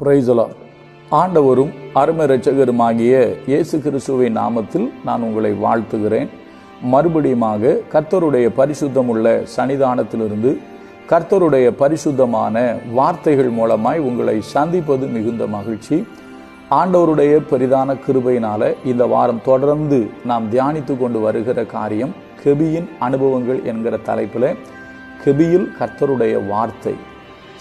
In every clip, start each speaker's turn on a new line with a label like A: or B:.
A: பிரைசலா ஆண்டவரும் அருமை இரட்சகருமாகிய இயேசு கிறிஸ்துவின் நாமத்தில் நான் உங்களை வாழ்த்துகிறேன். மறுபடியுமாக கர்த்தருடைய பரிசுத்தமுள்ள சன்னிதானத்திலிருந்து கர்த்தருடைய பரிசுத்தமான வார்த்தைகள் மூலமாய் உங்களை சந்திப்பது மிகுந்த மகிழ்ச்சி. ஆண்டவருடைய பெரிதான கிருபையினால இந்த வாரம் தொடர்ந்து நாம் தியானித்து கொண்டு வருகிற காரியம் கெபியின் அனுபவங்கள் என்கிற தலைப்பில் கெபியில் கர்த்தருடைய வார்த்தை.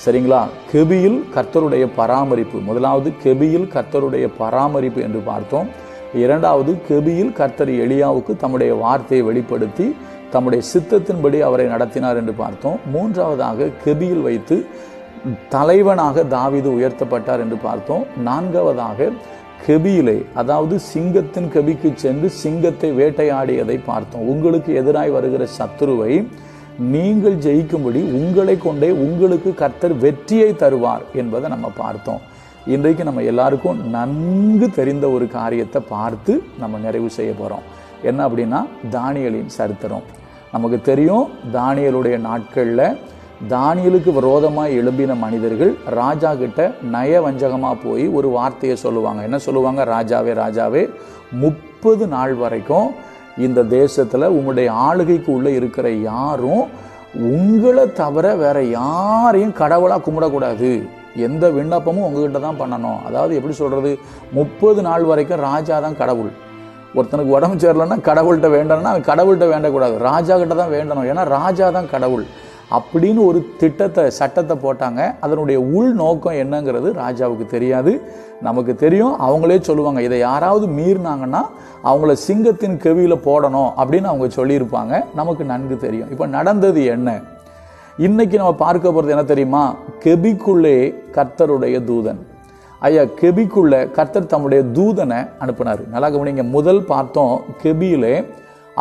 A: சரிங்களா? கெபியில் கர்த்தருடைய பராமரிப்பு. முதலாவது கெபியில் கர்த்தருடைய பராமரிப்பு என்று பார்த்தோம். இரண்டாவது கெபியில் கர்த்தர் எளியாவுக்கு தம்முடைய வார்த்தையை வெளிப்படுத்தி தம்முடைய சித்தத்தின்படி அவரை நடத்தினார் என்று பார்த்தோம். மூன்றாவதாக கெபியில் வைத்து தலைவனாக தாவிது உயர்த்தப்பட்டார் என்று பார்த்தோம். நான்காவதாக கெபியிலே அதாவது சிங்கத்தின் கெபிக்கு சென்று சிங்கத்தை வேட்டையாடியதை பார்த்தோம். உங்களுக்கு எதிராய் வருகிற சத்துருவை நீங்கள் ஜெயிக்கும்படி உங்களை கொண்டே உங்களுக்கு கர்த்தர் வெற்றியை தருவார் என்பதை நம்ம பார்த்தோம். இன்றைக்கு நம்ம எல்லாருக்கும் நன்கு தெரிந்த ஒரு காரியத்தை பார்த்து நம்ம நிறைவு செய்ய போகிறோம் என்ன அப்படின்னா தானியலின் சரித்திரம். நமக்கு தெரியும் தானியலுடைய நாட்களில் தானியலுக்கு விரோதமாக எழும்பின மனிதர்கள் ராஜா கிட்ட நய வஞ்சகமாக போய் ஒரு வார்த்தையை சொல்லுவாங்க. என்ன சொல்லுவாங்க? ராஜாவே ராஜாவே முப்பது நாள் வரைக்கும் இந்த தேசத்தில் உங்களுடைய ஆளுகைக்கு உள்ளே இருக்கிற யாரும் உங்களை தவிர வேற யாரையும் கடவுளாக கும்பிடக்கூடாது. எந்த விண்ணப்பமும் உங்ககிட்ட தான் பண்ணணும். அதாவது எப்படி சொல்கிறது முப்பது நாள் வரைக்கும் ராஜா தான் கடவுள். ஒருத்தனுக்கு உடம்பு சேரலன்னா கடவுள்கிட்ட வேண்டணும்னா அவன் கடவுள்கிட்ட வேண்டக்கூடாது. ராஜா கிட்ட தான் வேண்டணும். ஏன்னா ராஜா தான் கடவுள். அப்படின்னு ஒரு திட்டத்தை சட்டத்தை போட்டாங்க. அதனுடைய உள் நோக்கம் என்னங்கிறது ராஜாவுக்கு தெரியாது. நமக்கு தெரியும். அவங்களே சொல்லுவாங்க இதை யாராவது மீறினாங்கன்னா அவங்கள சிங்கத்தின் கெவியில் போடணும் அப்படின்னு அவங்க சொல்லியிருப்பாங்க. நமக்கு நன்கு தெரியும். இப்போ நடந்தது என்ன? இன்னைக்கு நம்ம பார்க்க போகிறது என்ன தெரியுமா? கெபிக்குள்ளே கர்த்தருடைய தூதன். ஐயா கெபிக்குள்ள கர்த்தர் தம்முடைய தூதனை அனுப்பினார். நல்லா கவனிங்க. முதல் பார்த்தோம் கெபியிலே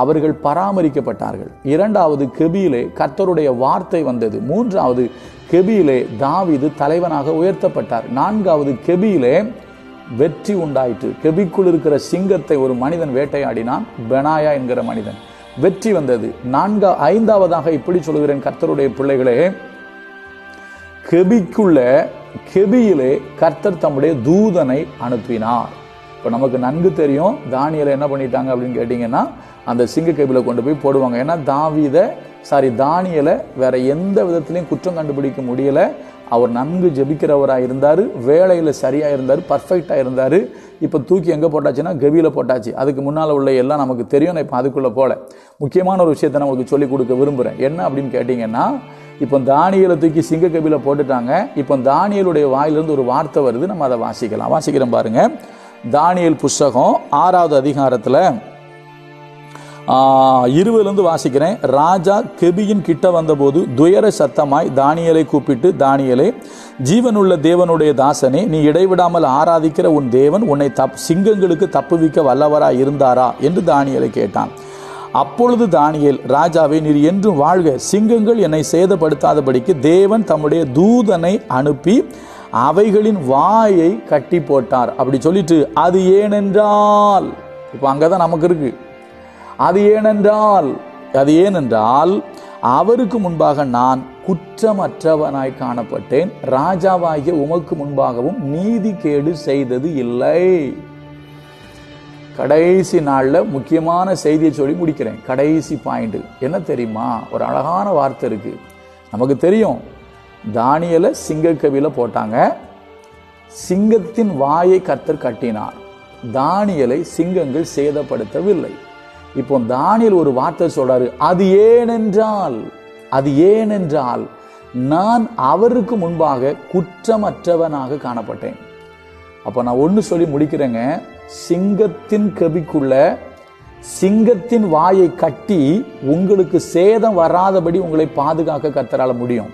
A: அவர்கள் பராமரிக்கப்பட்டார்கள். இரண்டாவது கெபியிலே கர்த்தருடைய வார்த்தை வந்தது. மூன்றாவது கெபியிலே தாவிது தலைவனாக உயர்த்தப்பட்டார். நான்காவது கெபியிலே வெற்றி உண்டாயிற்று. கெபிக்குள் இருக்கிற சிங்கத்தை ஒரு மனிதன் வேட்டையாடினான். பெனாயா என்கிற மனிதன். வெற்றி வந்தது. நான்கா ஐந்தாவதாக இப்படி சொல்கிறேன் கர்த்தருடைய பிள்ளைகளே. கெபிக்குள்ள கெபியிலே கர்த்தர் தம்முடைய தூதனை அனுப்பினார். இப்போ நமக்கு நன்கு தெரியும். தானியலை என்ன பண்ணிட்டாங்க அப்படின்னு கேட்டிங்கன்னா அந்த சிங்க கெபில கொண்டு போய் போடுவாங்க. ஏன்னா தாவித சாரி தானியலை வேற எந்த விதத்துலையும் குற்றம் கண்டுபிடிக்க முடியல. அவர் நன்கு ஜெபிக்கிறவராக இருந்தார் வேலையில் சரியாக இருந்தார் பர்ஃபெக்டாக இருந்தார். இப்போ தூக்கி எங்கே போட்டாச்சுன்னா கவியில் போட்டாச்சு. அதுக்கு முன்னால் உள்ள எல்லாம் நமக்கு தெரியும் நான் இப்போ அதுக்குள்ளே போகல முக்கியமான ஒரு விஷயத்தை நான் உங்களுக்கு சொல்லிக் கொடுக்க விரும்புகிறேன் என்ன அப்படின்னு கேட்டிங்கன்னா இப்போ தானியலை தூக்கி சிங்க கவியில் போட்டுட்டாங்க. இப்போ தானியலுடைய வாயிலிருந்து ஒரு வார்த்தை வருது. நம்ம அதை வாசிக்கலாம். வாசிக்கிறோம் பாருங்கள் தானியல் புஸ்தகம் ஆறாவது அதிகாரத்தில் இருபதுலேருந்து வாசிக்கிறேன். ராஜா கெபியின் கிட்ட வந்தபோது துயர சத்தமாய் தானியலை கூப்பிட்டு தானியலே ஜீவனுள்ள தேவனுடைய தாசனே நீ இடைவிடாமல் ஆராதிக்கிற உன் தேவன் உன்னை தப் சிங்கங்களுக்கு தப்புவிக்க வல்லவரா இருந்தாரா? என்று தானியலை கேட்டான். அப்பொழுது தானியல் ராஜாவே நீர் என்றும் வாழ்க. சிங்கங்கள் என்னை சேதப்படுத்தாதபடிக்கு தேவன் தம்முடைய தூதனை அனுப்பி அவைகளின் வாயை கட்டி போட்டார் அப்படி சொல்லிட்டு அது ஏனென்றால் இப்போ அங்கே தான் நமக்கு இருக்குது அது ஏனென்றால் அது ஏனென்றால் அவருக்கு முன்பாக நான் குற்றமற்றவனாய் காணப்பட்டேன். ராஜாவாகிய உமக்கு முன்பாகவும் நீதி கேடு செய்தது இல்லை. கடைசி நாளில் முக்கியமான செய்தியை சொல்லி முடிக்கிறேன். கடைசி பாயிண்ட் என்ன தெரியுமா? ஒரு அழகான வார்த்தை இருக்கு. நமக்கு தெரியும். தானியலை சிங்கக்கவியில் போட்டாங்க. சிங்கத்தின் வாயை கர்த்தர் கட்டினார். தானியலை சிங்கங்கள் சேதப்படுத்தவில்லை. இப்போ தானியல் ஒரு வார்த்தை சொல்றாரு அது ஏனென்றால் அது ஏனென்றால் நான் அவருக்கு முன்பாக குற்றமற்றவனாக காணப்பட்டேன். அப்போ நான் ஒன்று சொல்லி முடிக்கிறேங்க சிங்கத்தின் கபிக்குள்ள சிங்கத்தின் வாயை கட்டி உங்களுக்கு சேதம் வராதபடி உங்களை பாதுகாக்க கத்தரால முடியும்.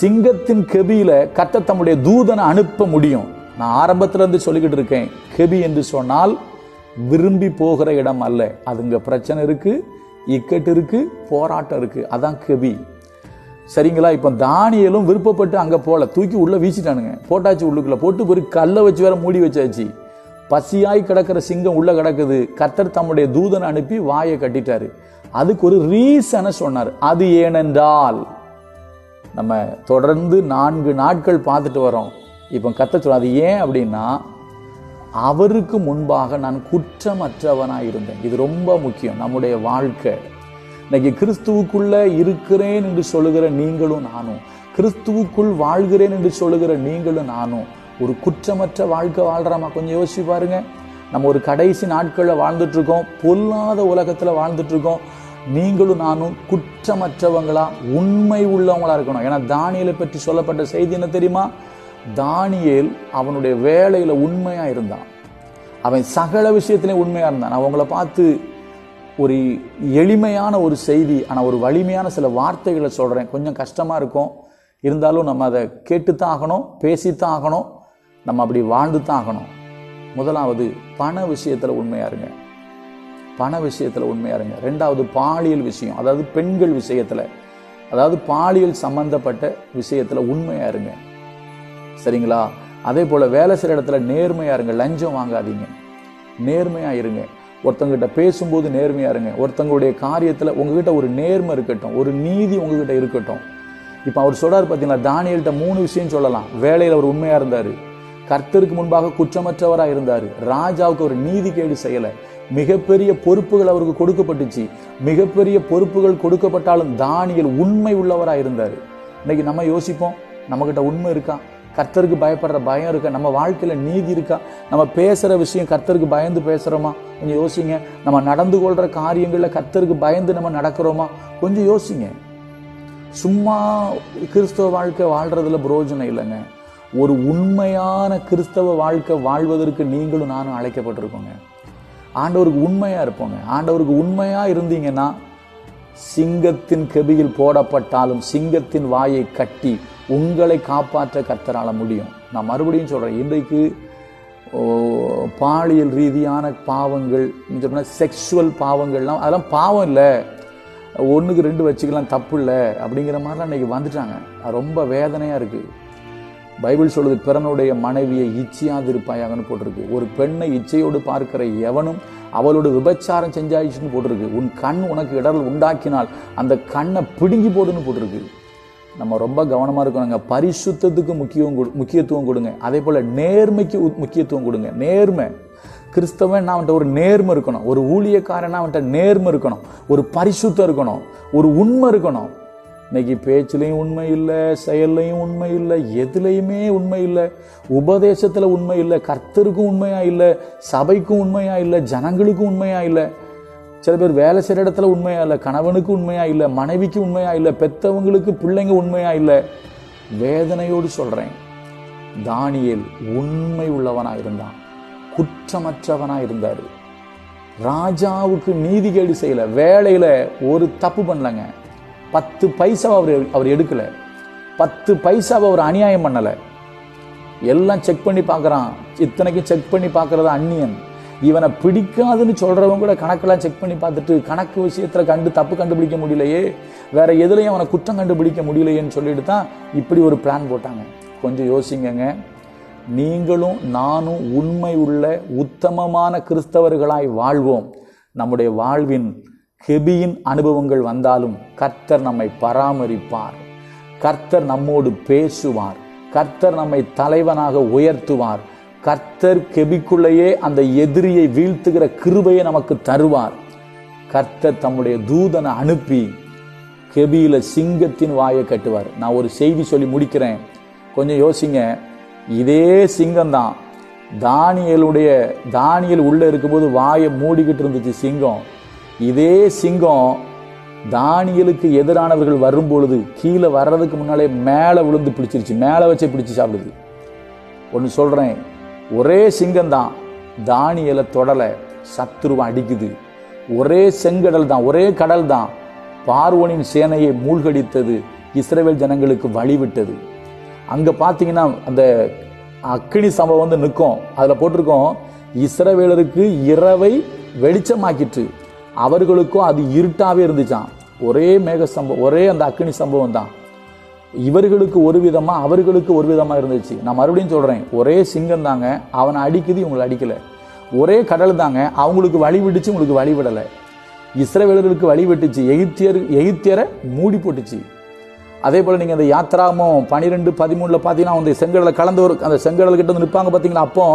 A: சிங்கத்தின் கெபியில கத்த தம்முடைய தூதனை அனுப்ப முடியும். நான் ஆரம்பத்திலிருந்து சொல்லிக்கிட்டு இருக்கேன் கெபி என்று சொன்னால் விரும்பி போகிற இடம் அல்ல. அதுங்க பிரச்சனை இருக்குது இக்கட்டு இருக்குது போராட்டம் இருக்குது அதான் கவி. சரிங்களா? இப்போ தானியலும் விருப்பப்பட்டு அங்கே போகல தூக்கி உள்ளே வீசிட்டானுங்க. போட்டாச்சு உள்ளுக்குள்ளே. போட்டு ஒரு கல்லை வச்சு வேற மூடி வச்சாச்சு. பசியாய் கிடக்கிற சிங்கம் உள்ளே கிடக்குது. கத்தர் தம்முடைய தூதனை அனுப்பி வாயை கட்டிட்டாரு. அதுக்கு ஒரு ரீசனை சொன்னார். அது ஏனென்றால் நம்ம தொடர்ந்து நான்கு நாட்கள் பார்த்துட்டு வரோம் இப்போ கத்த சொல்ல அது ஏன் அப்படின்னா அவருக்கு முன்பாக நான் குற்றமற்றவனாக இருந்தேன். இது ரொம்ப முக்கியம் நம்முடைய வாழ்க்கை. இன்னைக்கு கிறிஸ்துவுக்குள்ள இருக்கிறேன் என்று சொல்லுகிற நீங்களும் நானும் கிறிஸ்துவுக்குள் வாழ்கிறேன் என்று சொல்லுகிற நீங்களும் நானும் ஒரு குற்றமற்ற வாழ்க்கை வாழ்றோமா? கொஞ்சம் யோசிச்சு பாருங்க. நம்ம ஒரு கடைசி நாட்களில் வாழ்ந்துட்டு இருக்கோம் பொல்லாத உலகத்தில் வாழ்ந்துட்டுருக்கோம். நீங்களும் நானும் குற்றமற்றவங்களா உண்மை உள்ளவங்களா இருக்கணும். ஏன்னா தானியலை பற்றி சொல்லப்பட்ட செய்தி என்ன தெரியுமா? தானியேல் அவனுடைய வேலையில் உண்மையாக இருந்தான். அவன் சகல விஷயத்திலையும் உண்மையாக இருந்தான். அவங்கள பார்த்து ஒரு எளிமையான ஒரு செய்தி ஆனால் ஒரு வலிமையான சில வார்த்தைகளை சொல்கிறேன் கொஞ்சம் கஷ்டமாக இருக்கும். இருந்தாலும் நம்ம அதை கேட்டுத்தான் ஆகணும் பேசித்தான் ஆகணும். நம்ம அப்படி வாழ்ந்து தான் ஆகணும். முதலாவது பண விஷயத்தில் உண்மையாக இருங்க. பண விஷயத்தில் உண்மையாக இருங்க. ரெண்டாவது பாலியல் விஷயம். அதாவது பெண்கள் விஷயத்தில். அதாவது பாலியல் சம்பந்தப்பட்ட விஷயத்தில் உண்மையாக இருங்க. சரிங்களா? அதே போல் வேலை செய்கிற இடத்துல நேர்மையாக இருங்க. லஞ்சம் வாங்காதீங்க. நேர்மையாக இருங்க. ஒருத்தங்கிட்ட பேசும்போது நேர்மையாக இருங்க. ஒருத்தங்களுடைய காரியத்தில் உங்ககிட்ட ஒரு நேர்மை இருக்கட்டும். ஒரு நீதி உங்ககிட்ட இருக்கட்டும். இப்போ அவர் சொல்கிறார் பார்த்தீங்களா தானியல்கிட்ட மூணு விஷயம் சொல்லலாம். வேலையில் அவர் உண்மையாக இருந்தார். கர்த்தருக்கு முன்பாக குற்றமற்றவராக இருந்தார். ராஜாவுக்கு ஒரு நீதி கேடு செய்யலை. மிகப்பெரிய பொறுப்புகள் அவருக்கு கொடுக்கப்பட்டுச்சு. மிகப்பெரிய பொறுப்புகள் கொடுக்கப்பட்டாலும் தானியல் உண்மை உள்ளவராக இருந்தார். இன்னைக்கு நம்ம யோசிப்போம். நம்மகிட்ட உண்மை இருக்கா? கர்த்தருக்கு பயப்படுற பயம் இருக்கா? நம்ம வாழ்க்கையில் நீதி இருக்கா? நம்ம பேசுகிற விஷயம் கர்த்தருக்கு பயந்து பேசுகிறோமா கொஞ்சம் யோசிங்க. நம்ம நடந்து கொள்கிற காரியங்களில் கர்த்தருக்கு பயந்து நம்ம நடக்கிறோமா? கொஞ்சம் யோசிங்க. சும்மா கிறிஸ்தவ வாழ்க்கை வாழ்கிறதுல பிரயோஜனம் இல்லைங்க. ஒரு உண்மையான கிறிஸ்தவ வாழ்க்கை வாழ்வதற்கு நீங்களும் நானும் அழைக்கப்பட்டிருக்கோங்க. ஆண்டவருக்கு உண்மையாக இருப்போங்க. ஆண்டவருக்கு உண்மையாக இருந்தீங்கன்னா சிங்கத்தின் கெபியில் போடப்பட்டாலும் சிங்கத்தின் வாயை கட்டி உங்களை காப்பாற்ற கர்த்தரால முடியும். நான் மறுபடியும் சொல்கிறேன் இன்றைக்கு ஓ, பாலியல் ரீதியான பாவங்கள் செக்ஷுவல் பாவங்கள்லாம் அதெல்லாம் பாவம் இல்லை. ஒன்றுக்கு ரெண்டு வச்சுக்கலாம் தப்பு இல்லை அப்படிங்கிற மாதிரிலாம் இன்னைக்கு வந்துட்டாங்க. அது ரொம்ப வேதனையாக இருக்குது பைபிள் சொல்லுது பிறனுடைய மனைவியை இச்சையாதிருப்பாயாகன்னு போட்டிருக்கு. ஒரு பெண்ணை இச்சையோடு பார்க்கிற எவனும் அவளோட விபச்சாரம் செஞ்சாயிடுச்சுன்னு போட்டிருக்கு. உன் கண் உனக்கு இடரல் உண்டாக்கினால் அந்த கண்ணை பிடுங்கி போடுன்னு போட்டிருக்கு. நம்ம ரொம்ப கவனமாக இருக்கணுங்க. பரிசுத்தத்துக்கு முக்கியம் கொடு- முக்கியத்துவம் கொடுங்க. அதே போல் நேர்மைக்கு முக்கியத்துவம் கொடுங்க. நேர்மை. கிறிஸ்தவன் அவன்கிட்ட ஒரு நேர்மை இருக்கணும். ஒரு ஊழியக்காரன் அவன்கிட்ட நேர்மை இருக்கணும். ஒரு பரிசுத்தம் இருக்கணும். ஒரு உண்மை இருக்கணும். இன்னைக்கு பேச்சுலேயும் உண்மை இல்லை செயல்லையும் உண்மை இல்லை எதுலேயுமே உண்மை இல்லை. உபதேசத்தில் உண்மை இல்லை கர்த்தருக்கும் உண்மையாக இல்லை சபைக்கும் உண்மையாக இல்லை ஜனங்களுக்கும் உண்மையாக இல்லை. சில பேர் வேலை செய்கிற இடத்துல உண்மையாக இல்லை கணவனுக்கு உண்மையாக இல்லை மனைவிக்கு உண்மையாக இல்லை பெற்றவங்களுக்கு பிள்ளைங்க உண்மையாக இல்லை. வேதனையோடு சொல்கிறேன் தானியல் உண்மை உள்ளவனாக இருந்தான். குற்றமற்றவனாக இருந்தார். ராஜாவுக்கு நீதிகேடு செய்யலை. வேலையில் ஒரு தப்பு பண்ணலங்க. பத்து பைசாவை அவர் அவர் எடுக்கலை. பத்து பைசாவை அவர் அநியாயம் பண்ணலை. எல்லாம் செக் பண்ணி பார்க்குறான் இத்தனைக்கும் செக் பண்ணி பார்க்குறது அந்நியன். இவனை பிடிக்காதுன்னு சொல்றவங்க கூட கணக்கெல்லாம் செக் பண்ணி பார்த்துட்டு கணக்கு விஷயத்துல கண்டு தப்பு கண்டுபிடிக்க முடியலையே. வேற எதுலையும் அவனை குற்றம் கண்டுபிடிக்க முடியலையேன்னு சொல்லிட்டு தான் இப்படி ஒரு பிளான் போட்டாங்க. கொஞ்சம் யோசிங்கங்க. நீங்களும் நானும் உண்மை உள்ள உத்தமமான கிறிஸ்தவர்களாய் வாழ்வோம். நம்முடைய வாழ்வின் ஹெபியின் அனுபவங்கள் வந்தாலும் கர்த்தர் நம்மை பராமரிப்பார். கர்த்தர் நம்மோடு பேசுவார். கர்த்தர் நம்மை தலைவனாக உயர்த்துவார். கர்த்தர் கெபிக்குள்ளேயே அந்த எதிரியை வீழ்த்துகிற கிருபையை நமக்கு தருவார். கர்த்தர் தம்முடைய தூதனை அனுப்பி கெபியில சிங்கத்தின் வாயை கட்டுவார். நான் ஒரு செய்தி சொல்லி முடிக்கிறேன். கொஞ்சம் யோசிங்க. இதே சிங்கம்தான். தானியலுடைய தானியல் உள்ள இருக்கும்போது வாயை மூடிக்கிட்டு இருந்துச்சு சிங்கம். இதே சிங்கம் தானியலுக்கு எதிரானவர்கள் வரும்பொழுது கீழே வர்றதுக்கு முன்னாலே மேலே விழுந்து பிடிச்சிருச்சு. மேலே வச்சே பிடிச்சி சாப்பிடுது. ஒன்று சொல்கிறேன் ஒரே சிங்கம்தான். தானியலை தொடலை சத்துருவம் அடிக்குது. ஒரே செங்கடல் தான் ஒரே கடல் தான் பார்வனின் சேனையை மூழ்கடித்தது இஸ்ரவேல் ஜனங்களுக்கு வழிவிட்டது. அங்கே பார்த்தீங்கன்னா அந்த அக்கினி சம்பவம் வந்து நிற்கும். அதில் போட்டிருக்கோம் இஸ்ரவேலருக்கு இரவை வெளிச்சமாக்கிட்டு அவர்களுக்கும் அது இருட்டாகவே இருந்துச்சாம். ஒரே மேக சம்பவம் ஒரே அந்த அக்னி சம்பவம் தான் இவர்களுக்கு ஒரு விதமா அவர்களுக்கு ஒரு விதமா இருந்துச்சு. நான் மறுபடியும் சொல்றேன் ஒரே சிங்கம் தாங்க அவனை அடிக்குது இவங்களை அடிக்கல. ஒரே கடல் தாங்க அவங்களுக்கு வழி விட்டுச்சு உங்களுக்கு வழி விடலை. இஸ்ரவேலர்களுக்கு வழி விட்டுச்சு எகிப்தியர் எகிப்தியரை மூடி போட்டுச்சு. அதே போல் நீங்கள் அந்த யாத்திராமம் பனிரெண்டு பதிமூணில் பார்த்தீங்கன்னா அந்த செங்கடலை கலந்தவர் அந்த செங்கடல் கிட்ட வந்து நிற்பாங்க பார்த்தீங்களா அப்போ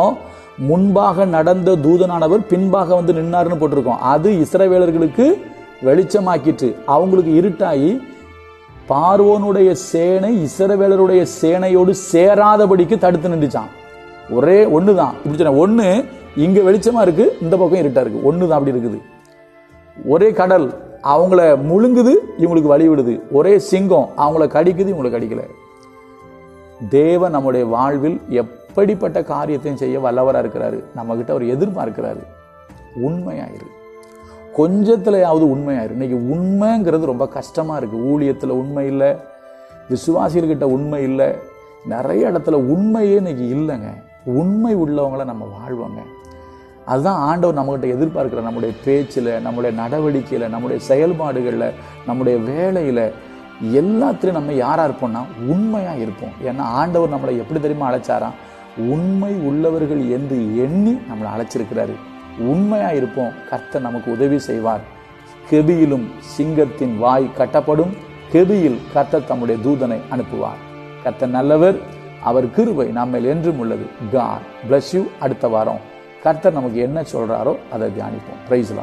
A: முன்பாக நடந்த தூதனானவர் பின்பாக வந்து நின்னாருன்னு போட்டிருக்கோம். அது இஸ்ரவேலர்களுக்கு வெளிச்சமாக்கிட்டு அவங்களுக்கு இருட்டாகி பார்வோனுடைய சேனை இஸ்ரவேலருடைய சேனையோடு சேராதபடிக்கு தடுத்து நின்றுச்சான். ஒரே ஒன்று தான் இப்படி சொன்ன ஒன்று இங்கே வெளிச்சமாக இருக்குது இந்த பக்கம் இருட்டாக இருக்குது ஒன்று தான் அப்படி இருக்குது. ஒரே கடல் அவங்கள முழுங்குது இவங்களுக்கு வழி விடுது. ஒரே சிங்கம் அவங்கள கடிக்குது இவங்களை கடிக்கல தேவன் நம்முடைய வாழ்வில் எப்படிப்பட்ட காரியத்தையும் செய்ய வல்லவராக இருக்கிறாரு. நம்மக்கிட்ட அவர் எதிர்பார்க்கிறாரு. உண்மையாயிரு. கொஞ்சத்துலையாவது உண்மையாயிரு. இன்னைக்கு உண்மைங்கிறது ரொம்ப கஷ்டமாக இருக்குது ஊழியத்தில் உண்மை இல்லை. விசுவாசிகள்கிட்ட உண்மை இல்லை. நிறைய இடத்துல உண்மையே இன்னைக்கு இல்லைங்க. உண்மை உள்ளவங்கள நம்ம வாழ்வோங்க. அதுதான் ஆண்டவர் நம்மகிட்ட எதிர்பார்க்கிற நம்முடைய பேச்சில் நம்முடைய நடவடிக்கையில் நம்முடைய செயல்பாடுகளில் நம்முடைய வேலையில் எல்லாத்துலேயும் நம்ம யாராக இருப்போம்னா உண்மையாக இருப்போம். ஏன்னா ஆண்டவர் நம்மளை எப்படி தெரியுமா அழைச்சாராம்? உண்மை உள்ளவர்கள் என்று எண்ணி நம்மளை அழைச்சிருக்கிறாரு. உண்மையாக இருப்போம். கர்த்தர் நமக்கு உதவி செய்வார். கெபியிலும் சிங்கத்தின் வாய் கட்டப்படும். கெபியில் கர்த்தர் தம்முடைய தூதனை அனுப்புவார். கர்த்தர் நல்லவர். அவர் கிருவை நம்மில் என்றும் உள்ளது. காட் பிளஸ் யூ அடுத்த வாரம் கர்த்தர் நமக்கு என்ன சொல்றாரோ அதை தியானிப்போம். பிரைஸ்